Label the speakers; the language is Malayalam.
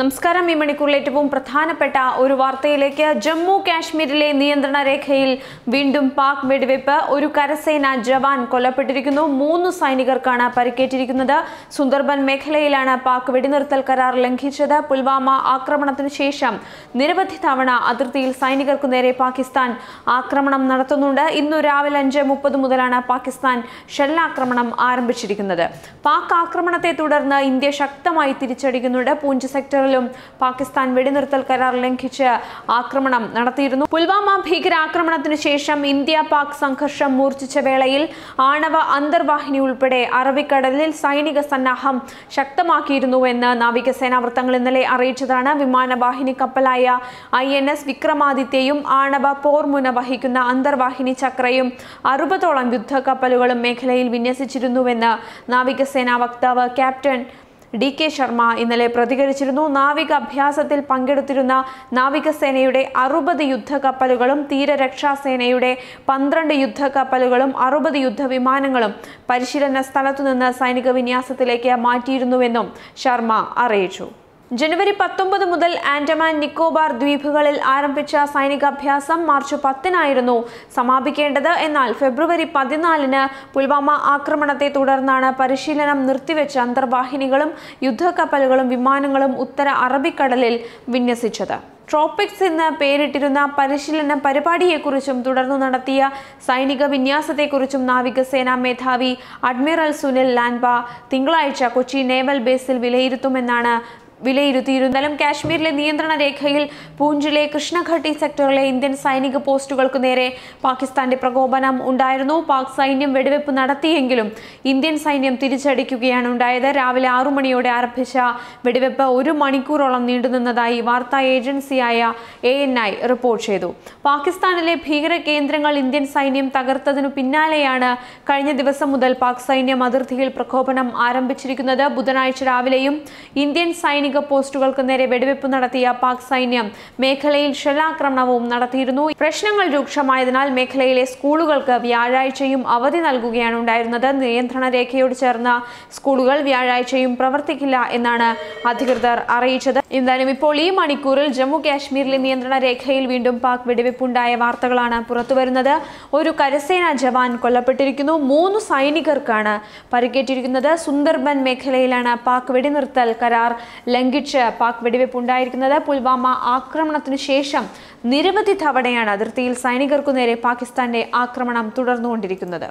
Speaker 1: നമസ്കാരം. ഈ മണിക്കൂറിൽ ഏറ്റവും പ്രധാനപ്പെട്ട ഒരു വാർത്തയിലേക്ക് ജമ്മു കാശ്മീരിലെ നിയന്ത്രണ രേഖയിൽ വീണ്ടും പാക് വെടിവെപ്പ്. ഒരു കരസേന ജവാൻ കൊല്ലപ്പെട്ടിരിക്കുന്നു. മൂന്ന് സൈനികർക്കാണ് പരിക്കേറ്റിരിക്കുന്നത്. സുന്ദർബൻ മേഖലയിലാണ് പാക് വെടിനിർത്തൽ കരാർ ലംഘിച്ചത്. പുൽവാമ ആക്രമണത്തിന് ശേഷം നിരവധി തവണ അതിർത്തിയിൽ സൈനികർക്കു നേരെ പാകിസ്ഥാൻ ആക്രമണം നടത്തുന്നുണ്ട്. ഇന്ന് രാവിലെ അഞ്ച് മുപ്പത് മുതലാണ് പാകിസ്ഥാൻ ഷെല്ലാക്രമണം ആരംഭിച്ചിരിക്കുന്നത്. പാക് ആക്രമണത്തെ തുടർന്ന് ഇന്ത്യ ശക്തമായി തിരിച്ചടിക്കുന്നുണ്ട്. പൂഞ്ച് സെക്ടറിലും പാകിസ്ഥാൻ വെടിനിർത്തൽ കരാർ ലംഘിച്ച് ആക്രമണം നടത്തിയിരുന്നു. പുൽവാമ ഭീകരാക്രമണത്തിനു ശേഷം ഇന്ത്യ പാക് സംഘർഷം മൂർച്ഛിച്ച വേളയിൽ ആണവ അന്തർവാഹിനി ഉൾപ്പെടെ അറബിക്കടലിൽ സൈനിക സന്നാഹം ശക്തമാക്കിയിരുന്നുവെന്ന് നാവികസേനാ വൃത്തങ്ങൾ ഇന്നലെ അറിയിച്ചതാണ്. വിമാനവാഹിനി കപ്പലായ ഐ എൻ എസ് വിക്രമാദിത്യയും ആണവ പോർമുന വഹിക്കുന്ന അന്തർവാഹിനി ചക്രയും അറുപതോളം യുദ്ധക്കപ്പലുകളും മേഖലയിൽ വിന്യസിച്ചിരുന്നുവെന്ന് നാവികസേനാ വക്താവ് ക്യാപ്റ്റൻ ഡി കെ ശർമ്മ ഇന്നലെ പ്രതികരിച്ചിരുന്നു. നാവിക അഭ്യാസത്തിൽ പങ്കെടുത്തിരുന്ന നാവികസേനയുടെ അറുപത് യുദ്ധക്കപ്പലുകളും തീരരക്ഷാസേനയുടെ പന്ത്രണ്ട് യുദ്ധക്കപ്പലുകളും അറുപത് യുദ്ധവിമാനങ്ങളും പരിശീലന സ്ഥലത്തുനിന്ന് സൈനിക വിന്യാസത്തിലേക്ക് മാറ്റിയിരുന്നുവെന്നും ശർമ്മ അറിയിച്ചു. ജനുവരി പത്തൊമ്പത് മുതൽ ആൻഡമാൻ നിക്കോബാർ ദ്വീപുകളിൽ ആരംഭിച്ച സൈനികാഭ്യാസം മാർച്ച് പത്തിനായിരുന്നു സമാപിക്കേണ്ടത്. എന്നാൽ ഫെബ്രുവരി പതിനാലിന് പുൽവാമ ആക്രമണത്തെ തുടർന്നാണ് പരിശീലനം നിർത്തിവെച്ച അന്തർവാഹിനികളും യുദ്ധക്കപ്പലുകളും വിമാനങ്ങളും ഉത്തര അറബിക്കടലിൽ വിന്യസിച്ചത്. ട്രോപ്പിക്സ് എന്ന് പേരിട്ടിരുന്ന പരിശീലന പരിപാടിയെക്കുറിച്ചും തുടർന്ന് നടത്തിയ സൈനിക വിന്യാസത്തെക്കുറിച്ചും നാവികസേനാ മേധാവി അഡ്മിറൽ സുനിൽ ലാൻബ തിങ്കളാഴ്ച കൊച്ചി നേവൽ ബേസിൽ വിലയിരുത്തുമെന്നാണ് വിലയിരുത്തിയിരുന്നാലും കാശ്മീരിലെ നിയന്ത്രണ രേഖയിൽ പൂഞ്ചിലെ കൃഷ്ണഘട്ടി സെക്ടറിലെ ഇന്ത്യൻ സൈനിക പോസ്റ്റുകൾക്ക് നേരെ പാകിസ്ഥാന്റെ പ്രകോപനം ഉണ്ടായിരുന്നു. പാക് സൈന്യം വെടിവെപ്പ് നടത്തിയെങ്കിലും ഇന്ത്യൻ സൈന്യം തിരിച്ചടിക്കുകയാണ് ഉണ്ടായത്. രാവിലെ ആറു മണിയോടെ ആരംഭിച്ച വെടിവെപ്പ് ഒരു മണിക്കൂറോളം നീണ്ടുനിന്നതായി വാർത്താ ഏജൻസിയായ എ റിപ്പോർട്ട് ചെയ്തു. പാകിസ്ഥാനിലെ ഭീകര കേന്ദ്രങ്ങൾ ഇന്ത്യൻ സൈന്യം തകർത്തതിനു പിന്നാലെയാണ് കഴിഞ്ഞ ദിവസം മുതൽ പാക് സൈന്യം അതിർത്തിയിൽ പ്രകോപനം ആരംഭിച്ചിരിക്കുന്നത്. ബുധനാഴ്ച രാവിലെയും ഇന്ത്യൻ സൈനിക പോസ്റ്റുകൾക്ക് നേരെ വെടിവെപ്പ് നടത്തിയ പാക് സൈന്യം മേഖലയിൽ ഷെല്ലാക്രമണവും നടത്തിയിരുന്നു. പ്രശ്നങ്ങൾ രൂക്ഷമായതിനാൽ മേഖലയിലെ സ്കൂളുകൾക്ക് വ്യാഴാഴ്ചയും അവധി നൽകുകയാണ് ഉണ്ടായിരുന്നത്. നിയന്ത്രണ രേഖയോട് ചേർന്ന സ്കൂളുകൾ വ്യാഴാഴ്ചയും പ്രവർത്തിക്കില്ല എന്നാണ് അധികൃതർ അറിയിച്ചത്. എന്തായാലും ഇപ്പോൾ ഈ മണിക്കൂറിൽ ജമ്മു കാശ്മീരിലെ നിയന്ത്രണ രേഖയിൽ വീണ്ടും പാക് വെടിവെപ്പുണ്ടായ വാർത്തകളാണ് പുറത്തുവരുന്നത്. ഒരു കരസേനാ ജവാൻ കൊല്ലപ്പെട്ടിരിക്കുന്നു. മൂന്ന് സൈനികർക്കാണ് പരിക്കേറ്റിരിക്കുന്നത്. സുന്ദർബൻ മേഖലയിലാണ് പാക് വെടിനിർത്തൽ കരാർ ലംഘിച്ച് പാക് വെടിവെപ്പ് ഉണ്ടായിരിക്കുന്നത്. പുൽവാമ ആക്രമണത്തിനു ശേഷം നിരവധി തവണയാണ് അതിർത്തിയിൽ സൈനികർക്കു നേരെ പാകിസ്ഥാന്റെ ആക്രമണം തുടർന്നുകൊണ്ടിരിക്കുന്നത്.